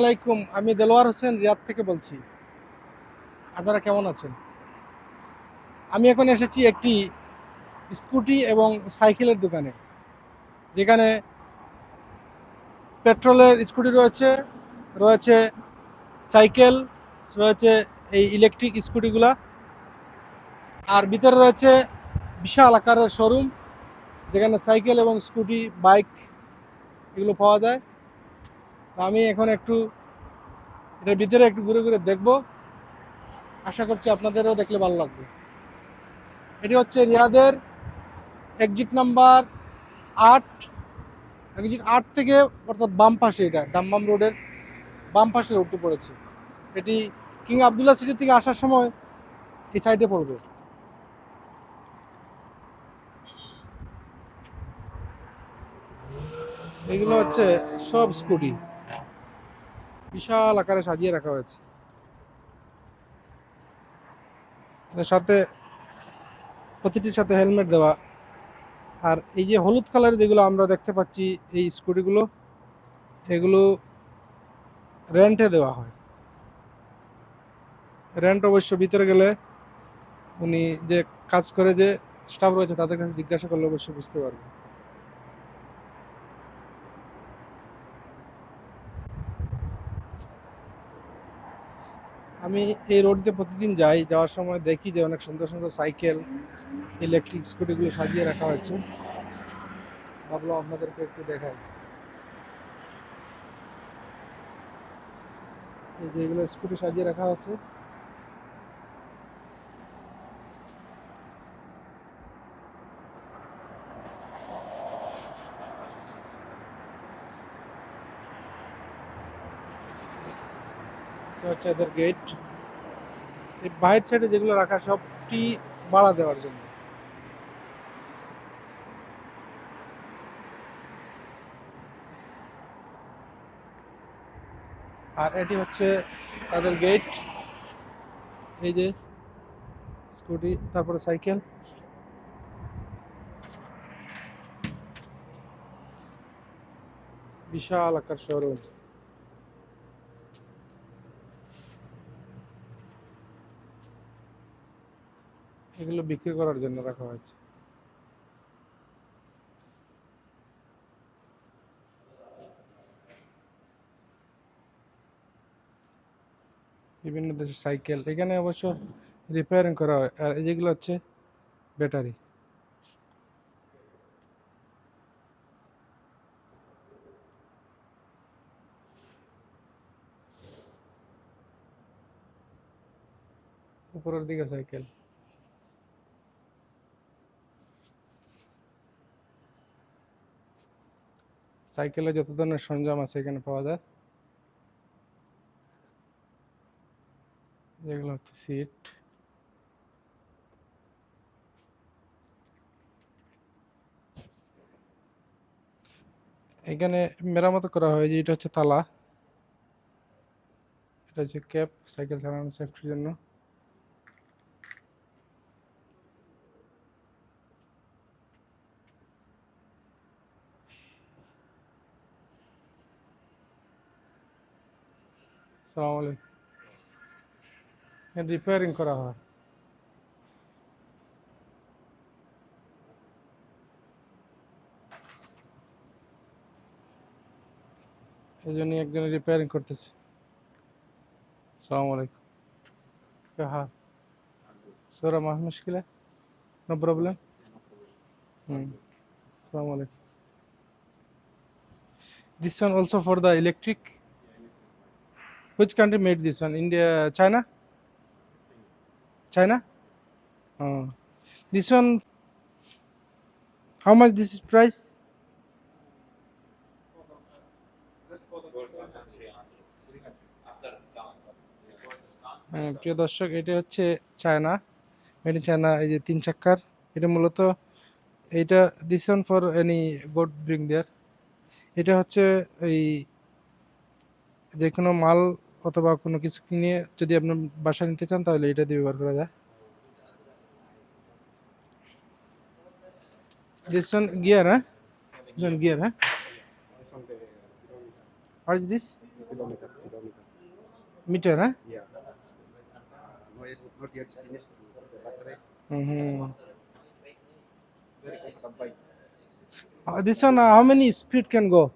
আলাইকুম, আমি দেলোয়ার হোসেন রিয়াদ থেকে বলছি। আপনারা কেমন আছেন? আমি এখন এসেছি একটি স্কুটি এবং সাইকেলের দোকানে, যেখানে পেট্রোলের স্কুটি রয়েছে রয়েছে সাইকেল, রয়েছে এই ইলেকট্রিক স্কুটিগুলা, আর ভিতরে রয়েছে বিশাল আকারের শোরুম, যেখানে সাইকেল এবং স্কুটি, বাইক এগুলো পাওয়া যায়। আমি এখন একটু এটার ভিতরে একটু ঘুরে ঘুরে দেখব। আশা করছি আপনাদেরও দেখলে ভালো লাগবে। এটি হচ্ছে রিয়াদের এক্সিট নাম্বার আট। এক্সিট আট থেকে অর্থাৎ বাম পাশে এটা দাম্মাম রোডের বাম পাশে রোডটি পড়েছে। এটি কিং আবদুল্লাহ সিটি থেকে আসার সময় এই সাইডে পড়বে। এগুলো হচ্ছে সব স্কুটি বিশাল আকারে সাজিয়ে রাখা হয়েছে। সাথে প্রতিটির সাথে হেলমেট দেওয়া। আর এই যে হলুদ কালারের যেগুলো আমরা দেখতে পাচ্ছি, এই স্কুটিগুলো, এগুলো রেন্টে দেওয়া হয়। রেন্ট অবশ্য ভিতরে গেলে উনি যে কাজ করে যে স্টাফ রয়েছে তাদের কাছে জিজ্ঞাসা করলে অবশ্যই বুঝতে পারবে আমি এই রোড দিয়ে প্রতিদিন যাই, যাওয়ার সময় দেখি যে অনেক সুন্দর সুন্দর সাইকেল ইলেকট্রিক স্কুটিগুলো সাজিয়ে রাখা হয়েছে। ভাবলাম আপনাদেরকে একটু দেখাই। এই যে এগুলো স্কুটি সাজিয়ে রাখা হচ্ছে। এটা এদের গেট এই বাইরের সাইডে যেগুলো রাখা, সবটি বাড়া দেওয়ার জন্য। আর এটি হচ্ছে তাদের গেট এই যে স্কুটি তারপরে সাইকেল বিশাল আকার শোরুম। এগুলো বিক্রি করার জন্য রাখা হয়েছে। বিভিন্ন দেশের সাইকেল, এখানে অবশ্য রিপেয়ারিং করা হয়। আর যেগুলো হচ্ছে ব্যাটারি। উপরের দিকে সাইকেল। সাইকেলে যত ধরনের সরঞ্জাম আছে এখানে পাওয়া যায়। যেগুলো হচ্ছে সিট। এখানে মেরামত করা হয় যে এটা হচ্ছে তালা। এটা হচ্ছে ক্যাপ, সাইকেল চালানো, সেফটির জন্য। সালাম আলাইকুম। হ্যাঁ, রিপেয়ারিং করা হয়। এই জন্যই একজন রিপেয়ারিং করতেছে। সালাম আলাইকুম। হ্যাঁ সরা মাহ মুশকিল? নো প্রবলেম হুম, আসসালামু আলাইকুম। This one also for the electric? Which country made this one? India china? China? Oh. this one how much this is price? হ্যাঁ, প্রিয় দর্শক এটা হচ্ছে চায়না মেড ইন চায়না এই যে তিন চাক্কার। এটা মূলত এইটা this one for any boat bring there এটা হচ্ছে এই যে কোনো মাল অথবা কোনো কিছু কিনে যদি আপনার বাসা নিতে চান তাহলে এটা দিয়ে ব্যবহার করা যায় দিস ওয়ান গিয়ার হ্যাঁ দিস ওয়ান গিয়ার হ্যাঁ It's on the speedometer. What is this? Speedometer. kilometers, speedometer. Meter হ্যাঁ Yeah. No, yet, not yet finished the battery. হুম It's very comfortable bike. This one how many speed can go Uh,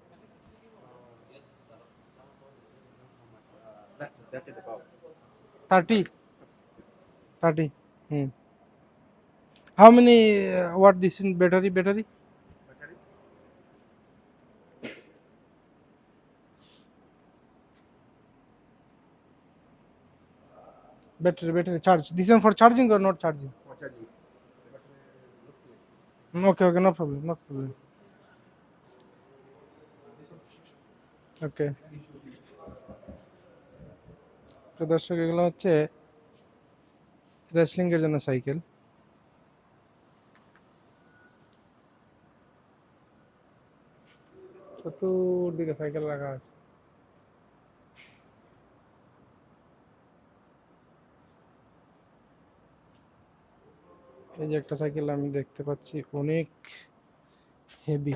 That's 30. 30. Hmm. How many uh, what this in battery? Battery? Battery? Battery, charge. This one for charging or not charging. Okay, okay, no problem, no problem. Okay. তো দর্শক, এগুলো হচ্ছে wrestling এর জন্য cycle চতুর্দিকে cycle রাখা আছে। এই যে একটা সাইকেল আমি দেখতে পাচ্ছি, অনেক হেভি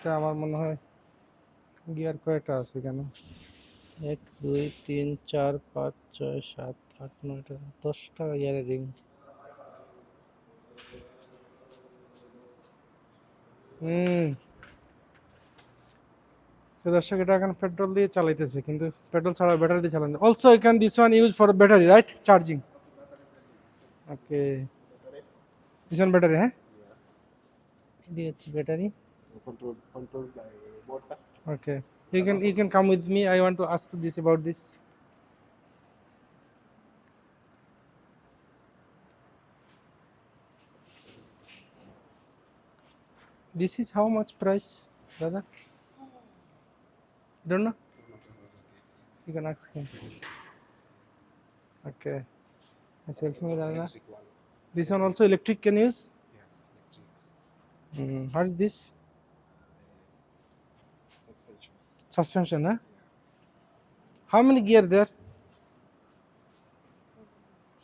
এটা আমার মনে হয় গিয়ার কয়টা আছে কেন এক দুই তিন চার পাঁচ ছয় সাত আট নয়টা দশটা গিয়ারের রিং হুম। দর্শক এটা এখন পেট্রোল দিয়ে চালাইতেছে কিন্তু পেট্রোল ছাড়া ব্যাটারি দিয়ে চালানো also you can this one use for battery right charging okay this one battery হ্যাঁ? এটি হচ্ছে battery control, control by motor. Okay. You can you can come with me. I want to ask this about this. This is how much price, brother? Don't know. You can ask him. Okay. A salesman, brother. Electric. This one also electric can use. Yeah, electric. Mm, what is this? Suspension. Suspension, huh? How many gear there?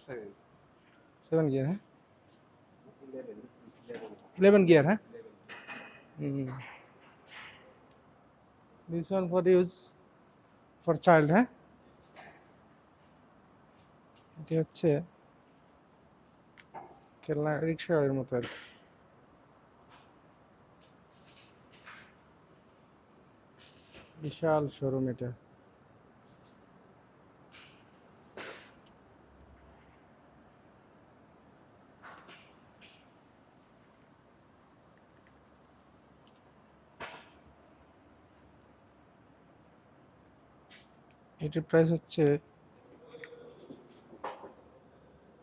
Seven. Seven gear, huh? Eleven. This is eleven. 11 gear, huh? Eleven. Mm. This one for use for child, হ্যাঁ এটি হচ্ছে খেলনা রিক্সার মতো আর কি। বিশাল showroom এটা। এটির price হচ্ছে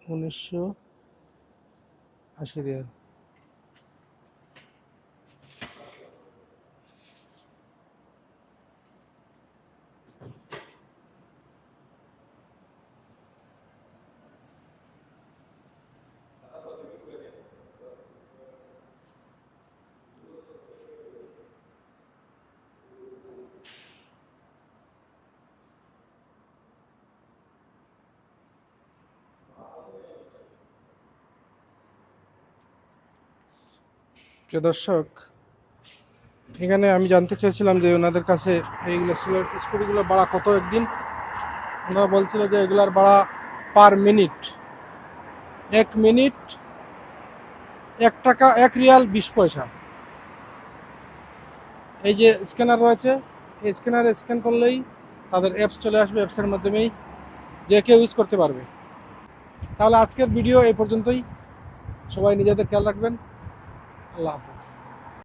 উনিশশো আশি রিয়াল। প্রিয় দর্শক, এখানে আমি জানতে চেয়েছিলাম যে ওনাদের কাছে এইগুলো স্কুটিগুলো ভাড়া কত একদিন? ওনারা বলছিল যে এগুলার ভাড়া পার মিনিট। এক মিনিট এক টাকা, এক রিয়াল বিশ পয়সা। এই যে স্ক্যানার রয়েছে, এই স্ক্যানারে স্ক্যান করলেই তাদের অ্যাপস চলে আসবে, অ্যাপসের মাধ্যমেই যে কেউ ইউজ করতে পারবে। তাহলে আজকের ভিডিও এই পর্যন্তই। সবাই নিজেদের খেয়াল রাখবেন। আল্লাহ হাফেজ